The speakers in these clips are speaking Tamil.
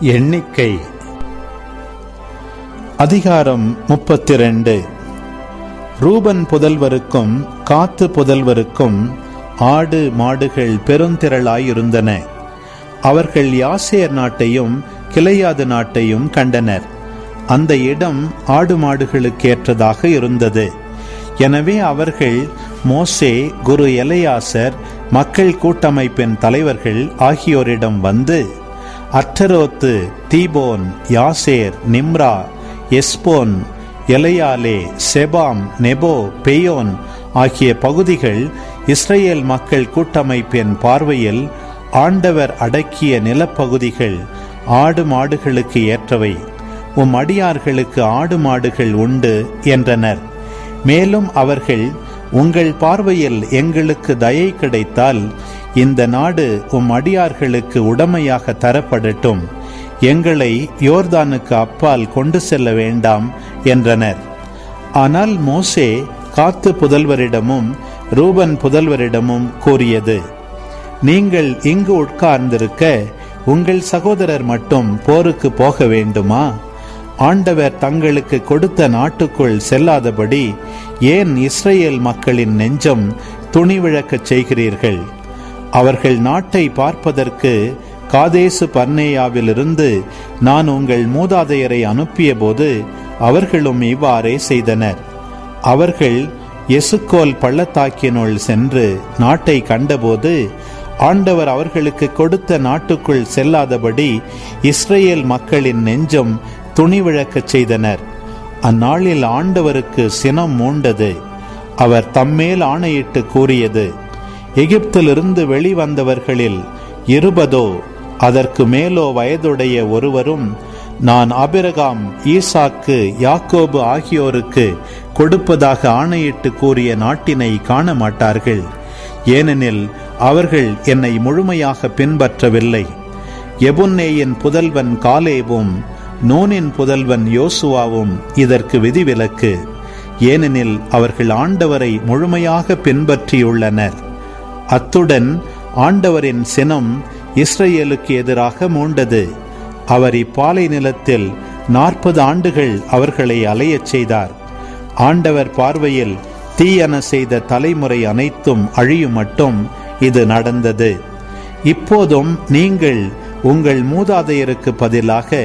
எண்ணிக்கை. அதிகாரம் முப்பத்தி ரெண்டு ரூபன் புதல்வருக்கும் காத்து புதல்வருக்கும் ஆடு மாடுகள் பெருந்திரளாயிருந்தன. அவர்கள் யாசேர் நாட்டையும் கிளையாது நாட்டையும் கண்டனர். அந்த இடம் ஆடு மாடுகளுக்கேற்றதாக இருந்தது. எனவே அவர்கள் மோசே குரு எலையாசர் மக்கள் கூட்டமைப்பின் தலைவர்கள் ஆகியோரிடம் வந்து அட்டரோத்து தீபோன் யாசேர் நிம்ரா எஸ்போன் எலையாலே செபாம் நெபோ பெயோன் ஆகிய பகுதிகள் இஸ்ரேல் மக்கள் கூட்டமைப்பின் பார்வையில் ஆண்டவர் அடக்கிய நிலப்பகுதிகள் ஆடு மாடுகளுக்கு ஏற்றவை. உம் அடியார்களுக்கு ஆடு மாடுகள் உண்டு என்றனர். மேலும் அவர்கள் உங்கள் பார்வையில் எங்களுக்கு தயை கிடைத்தால் இந்த நாடு உம் அடியார்களுக்கு உடமையாக தரப்படட்டும். எங்களை யோர்தானுக்கு அப்பால் கொண்டு செல்ல வேண்டாம் என்றனர். ஆனால் மோசே காத்து புதல்வரிடமும் ரூபன் புதல்வரிடமும் கூறியது நீங்கள் இங்கு உட்கார்ந்திருக்க உங்கள் சகோதரர் மட்டும் போருக்கு போக வேண்டுமா? ஆண்டவர் தங்களுக்கு கொடுத்த நாட்டுக்குள் செல்லாதபடி ஏன் இஸ்ரேல் மக்களின் நெஞ்சம் துணிவிழக்கச் செய்கிறீர்கள்? அவர்கள் நாட்டை பார்ப்பதற்கு காதேசு பர்னேயாவிலிருந்து நான் உங்கள் மூதாதையரை அனுப்பிய போது அவர்களும் இவ்வாறே செய்தனர். அவர்கள் எசுக்கோல் பள்ளத்தாக்கினுள் சென்று நாட்டை கண்டபோது ஆண்டவர் அவர்களுக்கு கொடுத்த நாட்டுக்குள் செல்லாதபடி இஸ்ரேல் மக்களின் நெஞ்சம் துணிவிழக்கச் செய்தனர். அந்நாளில் ஆண்டவருக்கு சினம் மூண்டது. அவர் தம்மேல் ஆணையிட்டு கூறியது. எகிப்திலிருந்து வெளிவந்தவர்களில் இருபதோ அதற்கு மேலோ வயதுடைய ஒருவரும் நான் அபிரகாம் ஈசாக்கு யாக்கோபு ஆகியோருக்கு கொடுப்பதாக ஆணையிட்டு கூறிய நாட்டினை காண மாட்டார்கள் ஏனெனில் அவர்கள் என்னை முழுமையாக பின்பற்றவில்லை. எபுன்னேயின் புதல்வன் காலேவும் நூனின் புதல்வன் யோசுவாவும் இதற்கு விதிவிலக்கு. ஏனெனில் அவர்கள் ஆண்டவரை முழுமையாக பின்பற்றியுள்ளனர். அத்துடன் ஆண்டவரின் சினம் இஸ்ரேலுக்கு எதிராக மூண்டது. அவர் இப்பாலை நிலத்தில் நாற்பது ஆண்டுகள் அவர்களை அலையச் செய்தார். ஆண்டவர் பார்வையில் தீயன செய்த தலைமுறை அனைத்தும் அழியும் மட்டும் இது நடந்தது. இப்போதும் நீங்கள் உங்கள் மூதாதையருக்கு பதிலாக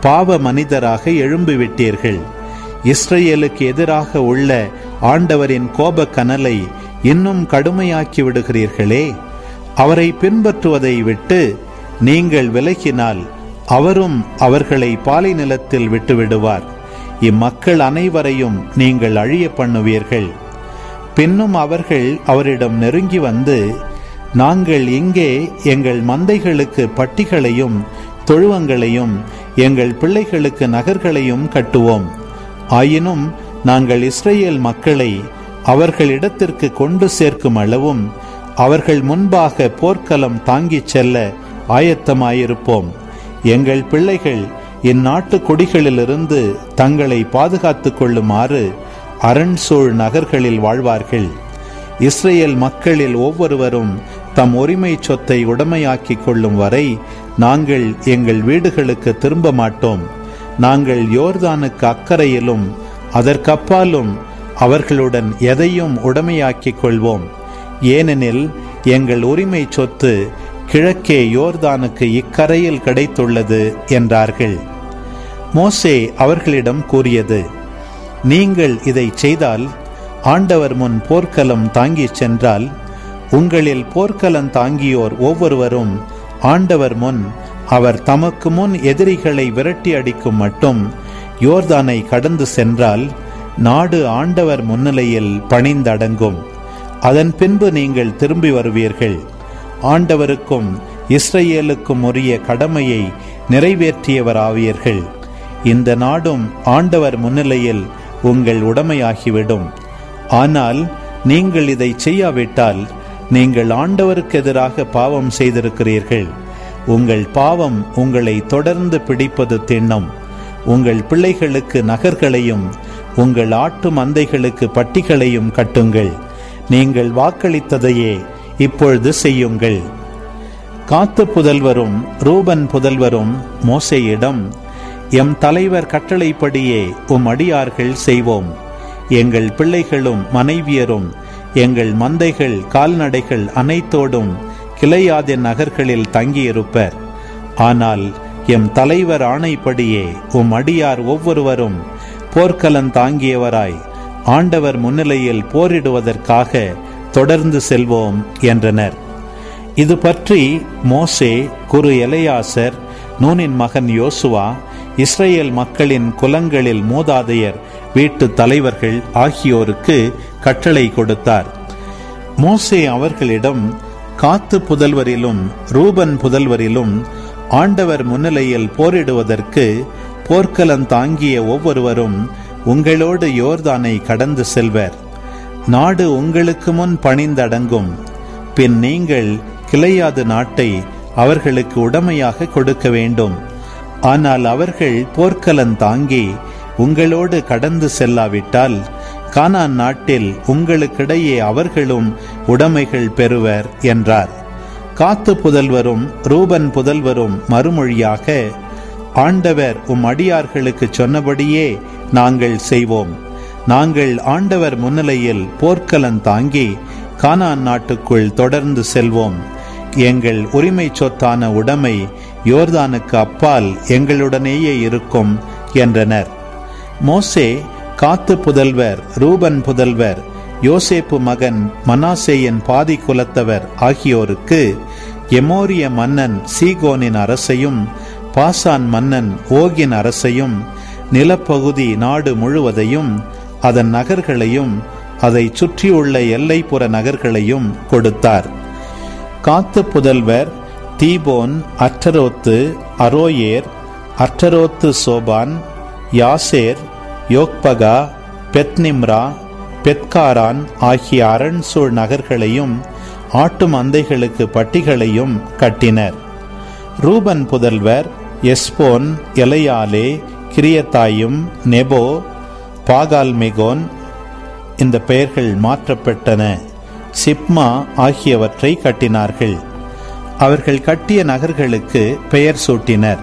பாவ மனிதராக எழும்பிவிட்டீர்கள். இஸ்ரேலுக்கு எதிராக உள்ள ஆண்டவரின் கோப கனலை இன்னும் கடுமையாக்கி விடுகிறீர்களே. அவரை பின்பற்றுவதை விட்டு நீங்கள் விலகினால் அவரும் அவர்களை பாலை நிலத்தில் விட்டுவிடுவார். இம்மக்கள் அனைவரையும் நீங்கள் அழிய பண்ணுவீர்கள். பின்னும் அவர்கள் அவரிடம் நெருங்கி வந்து நாங்கள் இங்கே எங்கள் மந்தைகளுக்கு பட்டிகளையும் தொழுவங்களையும் எங்கள் பிள்ளைகளுக்கு நகர்களையும் கட்டுவோம். ஆயினும் நாங்கள் இஸ்ரேல் மக்களை அவர்களிடத்திற்கு கொண்டு சேர்க்கும் அளவும் அவர்கள் முன்பாக போர்க்களம் தாங்கிச் செல்ல ஆயத்தமாயிருப்போம். எங்கள் பிள்ளைகள் இந்நாட்டு கொடிகளிலிருந்து தங்களை பாதுகாத்துக் கொள்ளுமாறு அரண் சூழ் நகர்களில் வாழ்வார்கள். இஸ்ரேல் மக்களில் ஒவ்வொருவரும் தம் உரிமை சொத்தை உடைமையாக்கிக் கொள்ளும் வரை நாங்கள் எங்கள் வீடுகளுக்கு திரும்ப மாட்டோம். நாங்கள் யோர்தானுக்கு அக்கறையிலும் அதற்கப்பாலும் அவர்களுடன் எதையும் உடமையாக்கிக் கொள்வோம். ஏனெனில் எங்கள் உரிமை சொத்து கிழக்கே யோர்தானுக்கு இக்கரையில் கிடைத்துள்ளது என்றார்கள். மோசே அவர்களிடம் கூறியது நீங்கள் இதை செய்தால் ஆண்டவர் முன் போர்க்களம் தாங்கிச் சென்றால் உங்களில் போர்க்களம் தாங்கியோர் ஒவ்வொருவரும் ஆண்டவர் முன் அவர் தமக்கு முன் எதிரிகளை விரட்டி அடிக்கும் மட்டும் யோர்தானை கடந்து சென்றால் நாடு ஆண்டவர் முன்னிலையில் பணிந்தடங்கும். அதன் பின்பு நீங்கள் திரும்பி வருவீர்கள். ஆண்டவருக்கும் இஸ்ரேலுக்கும் உரிய கடமையை நிறைவேற்றியவராவீர்கள். இந்த நாடும் ஆண்டவர் முன்னிலையில் உங்கள் உடமையாகிவிடும். ஆனால் நீங்கள் இதை செய்யாவிட்டால் நீங்கள் ஆண்டவருக்கு எதிராக பாவம் செய்திருக்கிறீர்கள். உங்கள் பாவம் உங்களை தொடர்ந்து பிடிப்பது திண்ணம் உங்கள் பிள்ளைகளுக்கு நகர்களையும் உங்கள் ஆட்டு மந்தைகளுக்கு பட்டிகளையும் கட்டுங்கள். நீங்கள் வாக்களித்ததையே இப்பொழுது செய்யுங்கள். காத்து புதல்வரும் ரூபன் புதல்வரும் மோசையிடம் எம் தலைவர் கட்டளைப்படியே உம் அடியார்கள் செய்வோம். எங்கள் பிள்ளைகளும் மனைவியரும் எங்கள் மந்தைகள் கால்நடைகள் அனைத்தோடும் கிளையாதின் நகர்களில் தங்கியிருப்பர். ஆனால் எம் தலைவர் ஆணைப்படியே உம் அடியார் ஒவ்வொருவரும் போர்க்கலன் தாங்கியவராய் ஆண்டவர் முன்னிலையில் போரிடுவதற்காக தொடர்ந்து செல்வோம் என்றனர். இது பற்றி மோசே குரு எலையாசர் நூனின் மகன் யோசுவா இஸ்ரேல் மக்களின் குலங்களில் மூதாதையர் வீட்டு தலைவர்கள் ஆகியோருக்கு கட்டளை கொடுத்தார். மோசே அவர்களிடம் காத்து புதல்வரிலும் ரூபன் புதல்வரிலும் ஆண்டவர் முன்னிலையில் போரிடுவதற்கு போர்க்கலம் தாங்கிய ஒவ்வொருவரும் உங்களோடு யோர்தானை கடந்து செல்வர். நாடு உங்களுக்கு முன் பணிந்தடங்கும். பின் நீங்கள் கிளையாது நாட்டை அவர்களுக்கு உடமையாக கொடுக்க வேண்டும். ஆனால் அவர்கள் போர்க்கலன் தாங்கி உங்களோடு கடந்து செல்லாவிட்டால் கானான் நாட்டில் உங்களுக்கிடையே அவர்களும் உடைமைகள் பெறுவர் என்றார். காத்து புதல்வரும் ரூபன் புதல்வரும் மறுமொழியாக ஆண்டவர் உம் அடியார்களுக்கு சொன்னபடியே நாங்கள் செய்வோம். நாங்கள் ஆண்டவர் முன்னிலையில் போர்க்கலன் தாங்கி கானான் நாட்டுக்குள் தொடர்ந்து செல்வோம். எங்கள் உரிமை சொத்தான உடைமை யோர்தானுக்கு அப்பால் எங்களுடனேயே இருக்கும் என்றனர். மோசே காத்து புதல்வர் ரூபன் புதல்வர் யோசேப்பு மகன் மனாசேயின் பாதி குலத்தவர் ஆகியோருக்கு எமோரிய மன்னன் சீகோனின் அரசையும் பாசான் மன்னன் ஓகின் அரசையும் நிலப்பகுதி நாடு முழுவதையும் அதன் நகர்களையும் அதை சுற்றியுள்ள எல்லைப்புற நகர்களையும் கொடுத்தார். காத்து புதல்வர் தீபோன் அற்றரோத்து அரோயேர் அற்றரோத்து சோபான் யாசேர் யோக்பகா பெத்னிம்ரா பெத்காரான் ஆகிய அரண்சூழ் நகர்களையும் ஆட்டு மந்தைகளுக்கு பட்டிகளையும் கட்டினர். ரூபன் புதல்வர் எஸ்போன் எலையாலே கிரியத்தாயும் நெபோ பாகால்மெகோன் இந்த பெயர்கள் மாற்றப்பட்டன. சிப்மா ஆகியவற்றை கட்டினார்கள். அவர்கள் கட்டிய நகர்களுக்கு பெயர் சூட்டினர்.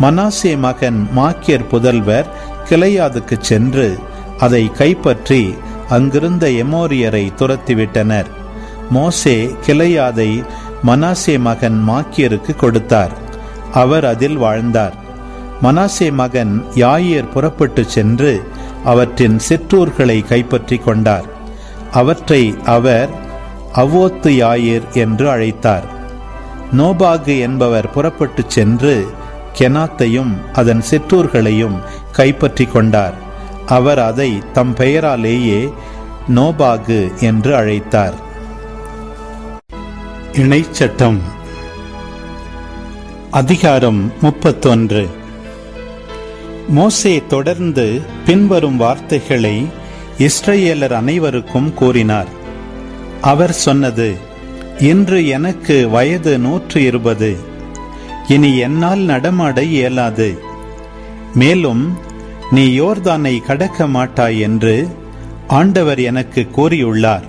மனாசே மகன் மாக்கியர் புதல்வர் கிளையாதுக்கு சென்று அதை கைப்பற்றி அங்கிருந்த எமோரியரை துரத்திவிட்டனர். மோசே கிளையாதை மனாசே மகன் மாக்கியருக்கு கொடுத்தார். அவர் அதில் வாழ்ந்தார். மனாசே மகன் யாயேர் புறப்பட்டு சென்று அவற்றின் சிற்றூர்களை கைப்பற்றி கொண்டார். அவற்றை அவர் அவ்வோத்து யாயிர் என்று அழைத்தார். நோபாகு என்பவர் புறப்பட்டு சென்று கெனாத்தையும் அதன் சிற்றூர்களையும் கைப்பற்றி கொண்டார். அவர் அதை தம் பெயராலேயே நோபாகு என்று அழைத்தார். இணைச்சட்டம். அதிகாரம் முப்பத்தொன்று. மோசே தொடர்ந்து பின்வரும் வார்த்தைகளை இஸ்ரேலர் அனைவருக்கும் கூறினார். அவர் சொன்னது இன்று எனக்கு வயது நூற்று இருபது இனி என்னால் நடமாட இயலாது. மேலும் நீ யோர்தானை கடக்க மாட்டாய் என்று ஆண்டவர் எனக்கு கூறியுள்ளார்.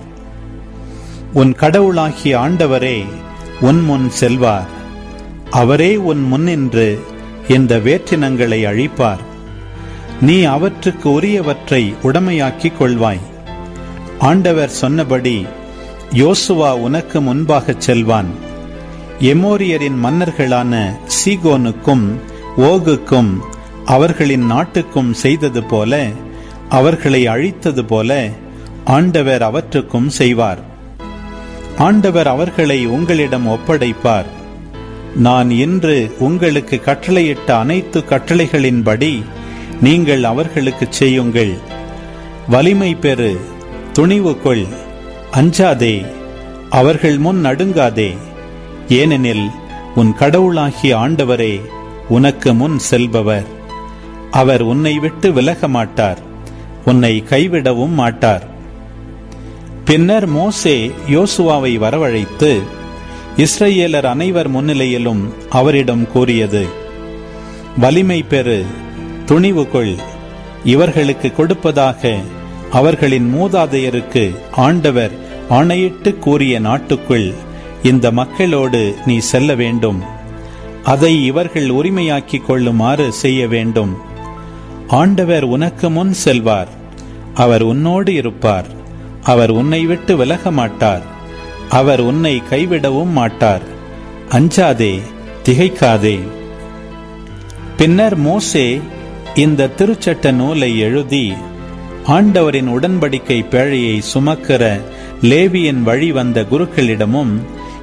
உன் கடவுளாகிய ஆண்டவரே உன் முன் செல்வார். அவரே உன் முன்னின்று இந்த வேற்றினங்களை அழிப்பார். நீ அவற்றுக்கு உரியவற்றை உடமையாக்கிக் கொள்வாய். ஆண்டவர் சொன்னபடி யோசுவா உனக்கு முன்பாகச் செல்வான். எமோரியரின் மன்னர்களான சீகோனுக்கும் ஓகுக்கும் அவர்களின் நாட்டுக்கும் செய்தது போல அவர்களை அழித்தது போல ஆண்டவர் அவற்றுக்கும் செய்வார். ஆண்டவர் அவர்களை உங்களிடம் ஒப்படைப்பார். நான் இன்று உங்களுக்கு கட்டளையிட்ட அனைத்து கட்டளைகளின்படி நீங்கள் அவர்களுக்கு செய்யுங்கள். வலிமை பெறு துணிவு கொள் அஞ்சாதே அவர்கள் முன் நடுங்காதே. ஏனெனில் உன் கடவுளாகிய ஆண்டவரே உனக்கு முன் செல்பவர். அவர் உன்னை விட்டு விலக மாட்டார் உன்னை கைவிடவும் மாட்டார். பின்னர் மோசே யோசுவாவை வரவழைத்து இஸ்ரேலர் அனைவர் முன்னிலையிலும் அவரிடம் கூறியது வலிமை பெறு துணிவு கொள். இவர்களுக்கு கொடுப்பதாக அவர்களின் மூதாதையருக்கு ஆண்டவர் ஆணையிட்டு கூறிய நாட்டுக்குள் இந்த மக்களோடு நீ செல்ல வேண்டும். அதை இவர்கள் உரிமையாக்கிக் கொள்ளுமாறு செய்ய வேண்டும். ஆண்டவர் உனக்கு முன் செல்வார். அவர் உன்னோடு இருப்பார். அவர் உன்னை விட்டு விலக மாட்டார் அவர் உன்னை கைவிடவும் மாட்டார். அஞ்சாதே திகைக்காதே. பின்னர் மோசே இந்த திருச்சட்ட நூலை எழுதி ஆண்டவரின் உடன்படிக்கை பேழையை சுமக்கிற லேவியின் வழி வந்த குருக்களிடமும்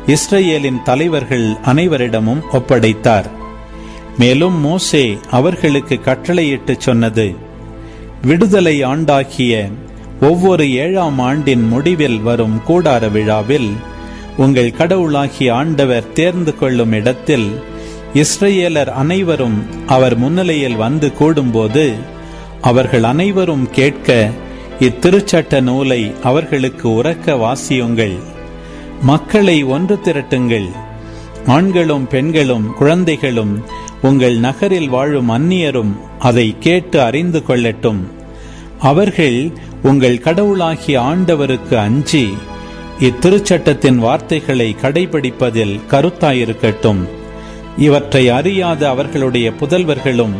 இஸ்ரேலின் தலைவர்கள் அனைவரிடமும் ஒப்படைத்தார். மேலும் மோசே அவர்களுக்கு கட்டளையிட்டு சொன்னது விடுதலை ஆண்டாகிய ஒவ்வொரு ஏழாம் ஆண்டின் முடிவில் வரும் கூடார விழாவில் உங்கள் கடவுளாகிய ஆண்டவர் தேர்ந்து கொள்ளும் இடத்தில் இஸ்ரேலர் அனைவரும் அவர் முன்னிலையில் வந்து கூடும்போது அவர்கள் அனைவரும் கேட்க இத்திருச்சட்ட நூலை அவர்களுக்கு உறக்க வாசியுங்கள். மக்களை ஒன்று திரட்டுங்கள். ஆண்களும் பெண்களும் குழந்தைகளும் உங்கள் நகரில் வாழும் அந்நியரும் அதை கேட்டு அறிந்து கொள்ளட்டும். அவர்கள் உங்கள் கடவுளாகிய ஆண்டவருக்கு அஞ்சி இத்திருச்சட்டத்தின் வார்த்தைகளை கடைபிடிப்பதில் கருத்தாயிருக்கட்டும். இவற்றை அறியாத அவர்களுடைய புதல்வர்களும்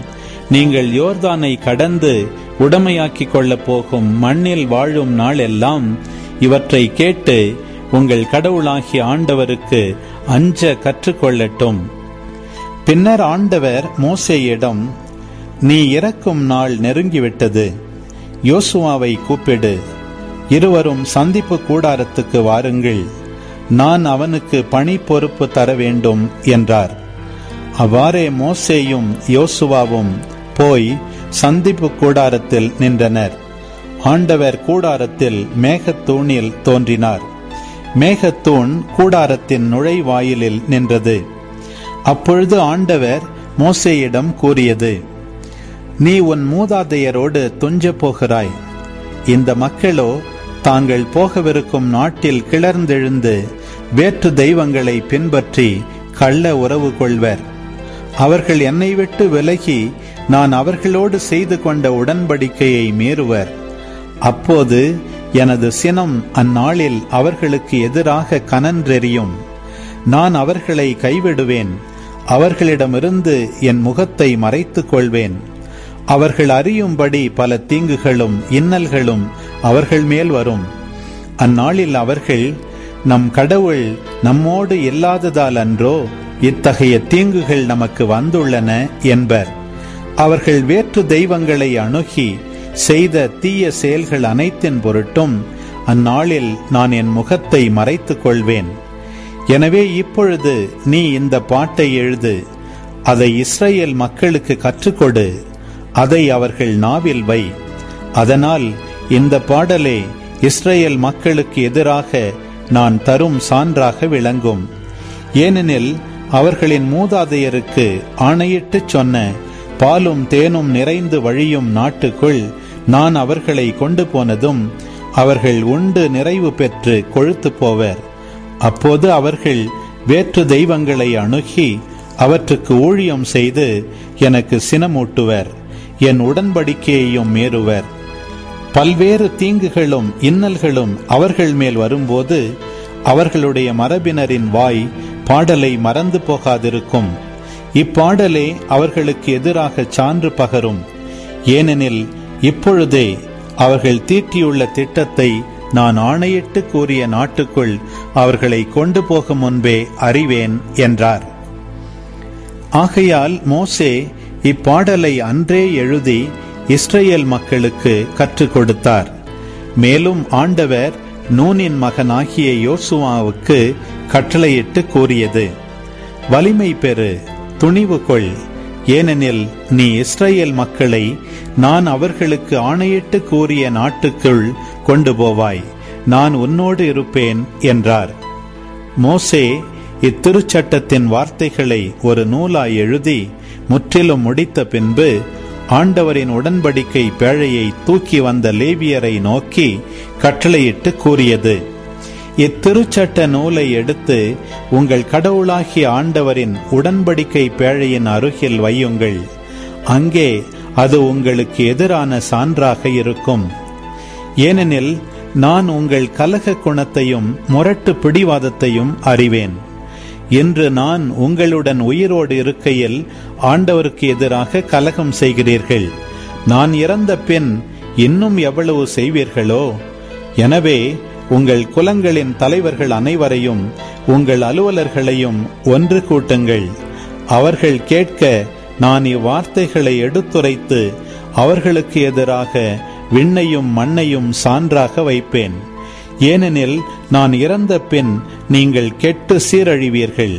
நீங்கள் யோர்தானை கடந்து உடமையாக்கிக் கொள்ளப் போகும் மண்ணில் வாழும் நாளெல்லாம் இவற்றை கேட்டு உங்கள் கடவுளாகிய ஆண்டவருக்கு அஞ்ச கற்றுக்கொள்ளட்டும். பின்னர் ஆண்டவர் மோசேயிடம் நீ இறக்கும் நாள் நெருங்கிவிட்டது. யோசுவாவை கூப்பிடு. இருவரும் சந்திப்பு கூடாரத்துக்கு வாருங்கள். நான் அவனுக்கு பணி பொறுப்பு தர வேண்டும் என்றார். அவ்வாறே மோசேயும் யோசுவாவும் போய் சந்திப்பு கூடாரத்தில் நின்றனர். ஆண்டவர் கூடாரத்தில் மேகத்தூணில் தோன்றினார். மேகத்தூண் கூடாரத்தின் நுழைவாயிலில் நின்றது. அப்பொழுது ஆண்டவர் மோசேயிடம் கூறியது நீ உன் மூதாதையரோடு துஞ்ச போகிறாய். இந்த மக்களோ தாங்கள் போகவிருக்கும் நாட்டில் கிளர்ந்தெழுந்து வேற்று தெய்வங்களை பின்பற்றி கள்ள உறவு கொள்வர். அவர்கள் என்னை விட்டு விலகி நான் அவர்களோடு செய்து கொண்ட உடன்படிக்கையை மீறுவர். அப்போது எனது சினம் அந்நாளில் அவர்களுக்கு எதிராக கனன்றெறியும் நான் அவர்களை கைவிடுவேன். அவர்களிடமிருந்து என் முகத்தை மறைத்துக் கொள்வேன். அவர்கள் அறியும்படி பல தீங்குகளும் இன்னல்களும் அவர்கள் மேல் வரும். அந்நாளில் அவர்கள் நம் கடவுள் நம்மோடு இல்லாததால் அன்றோ இத்தகைய தீங்குகள் நமக்கு வந்துள்ளன என்பர். அவர்கள் வேற்று தெய்வங்களை அணுகி செய்த தீய செயல்கள் அனைத்தின் பொருட்டும் அந்நாளில் நான் என் முகத்தை மறைத்துக் கொள்வேன். எனவே இப்பொழுது நீ இந்த பாட்டை எழுது அதை இஸ்ரேல் மக்களுக்கு கற்றுக்கொடு. அதை அவர்கள் நாவில் வை. அதனால் இந்த பாடலே இஸ்ரேல் மக்களுக்கு எதிராக நான் தரும் சான்றாக விளங்கும். ஏனெனில் அவர்களின் மூதாதையருக்கு ஆணையிட்டுச் சொன்ன பாலும் தேனும் நிறைந்து வழியும் நாட்டுக்குள் நான் அவர்களை கொண்டு போனதும் அவர்கள் உண்டு நிறைவு பெற்று கொழுத்து போவர். அப்போது அவர்கள் வேற்று தெய்வங்களை அணுகி அவற்றுக்கு ஊழியம் செய்து எனக்கு சினமூட்டுவர். என் உடன்படிக்கையையும் மீறுவர். பல்வேறு தீங்குகளும் இன்னல்களும் அவர்கள் மேல் வரும்போது அவர்களுடைய மரபினரின் வாய் பாடலை மறந்து போகாதிருக்கும். இப்பாடலே அவர்களுக்கு எதிராக சான்று பகரும். ஏனெனில் இப்பொழுதே அவர்கள் தீட்டியுள்ள திட்டத்தை நான் ஆணையிட்டு கூறிய நாட்டுக்குள் அவர்களை கொண்டு போகும் முன்பே அறிவேன் என்றார். ஆகையால் மோசே இப்பாடலை அன்றே எழுதி இஸ்ரேல் மக்களுக்கு கற்றுக் கொடுத்தார். மேலும் ஆண்டவர் நூனின் மகனாகிய யோசுவாவுக்கு கட்டளையிட்டு கூறியது வலிமை பெறு துணிவு கொள். ஏனெனில் நீ இஸ்ரேல் மக்களை நான் அவர்களுக்கு ஆணையிட்டு கூறிய நாட்டுக்குள் கொண்டு போவாய். நான் உன்னோடு இருப்பேன் என்றார். மோசே இத்திருச்சட்டத்தின் வார்த்தைகளை ஒரு நூலாய் எழுதி முற்றிலும் முடித்த பின்பு ஆண்டவரின் உடன்படிக்கை பேழையை தூக்கி வந்த லேவியரை நோக்கி கட்டளையிட்டு கூறியது இத்திருச்சட்ட நூலை எடுத்து உங்கள் கடவுளாகிய ஆண்டவரின் உடன்படிக்கை பேழையின் அருகில் வையுங்கள். அங்கே அது உங்களுக்கு எதிரான சான்றாக இருக்கும். ஏனெனில் நான் உங்கள் கலக குணத்தையும் முரட்டு பிடிவாதத்தையும் அறிவேன். இன்று நான் உங்களுடன் உயிரோடு இருக்கையில் ஆண்டவருக்கு எதிராக கலகம் செய்கிறீர்கள். நான் இறந்த பின் இன்னும் எவ்வளவு செய்வீர்களோ? எனவே உங்கள் குலங்களின் தலைவர்கள் அனைவரையும் உங்கள் அலுவலர்களையும் ஒன்று கூட்டுங்கள். அவர்கள் கேட்க நான் இவ்வார்த்தைகளை எடுத்துரைத்து அவர்களுக்கு எதிராக விண்ணையும் மண்ணையும் சான்றாக வைப்பேன். ஏனெனில் நான் இறந்த பின் நீங்கள் கெட்டு சீரழிவீர்கள்.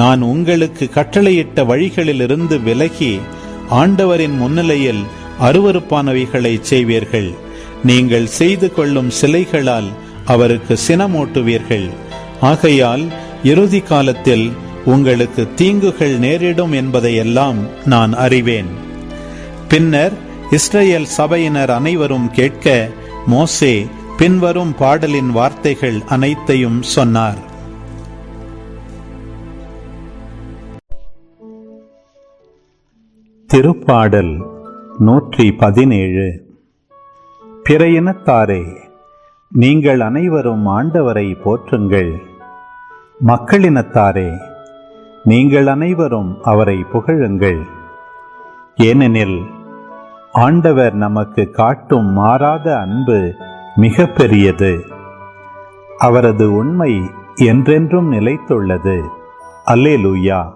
நான் உங்களுக்கு கட்டளையிட்ட வழிகளிலிருந்து விலகி ஆண்டவரின் முன்னிலையில் அருவறுப்பானவைகளை செய்வீர்கள். நீங்கள் செய்து கொள்ளும் சிலைகளால் அவருக்கு சினமூட்டுவீர்கள். ஆகையால் இறுதி காலத்தில் உங்களுக்கு தீங்குகள் நேரிடும் என்பதையெல்லாம் நான் அறிவேன். பின்னர் இஸ்ரேல் சபையினர் அனைவரும் கேட்க மோசே பின்வரும் பாடலின் வார்த்தைகள் அனைத்தையும் சொன்னார். திருப்பாடல் நூற்றி பதினேழு. பிற இனத்தாரே நீங்கள் அனைவரும் ஆண்டவரை போற்றுங்கள். மக்களினத்தாரே நீங்கள் அனைவரும் அவரை புகழுங்கள். ஏனெனில் ஆண்டவர் நமக்கு காட்டும் மாறாத அன்பு மிக பெரியது அவரது உண்மை என்றென்றும் நிலைத்துள்ளது. அல்லேலூயா.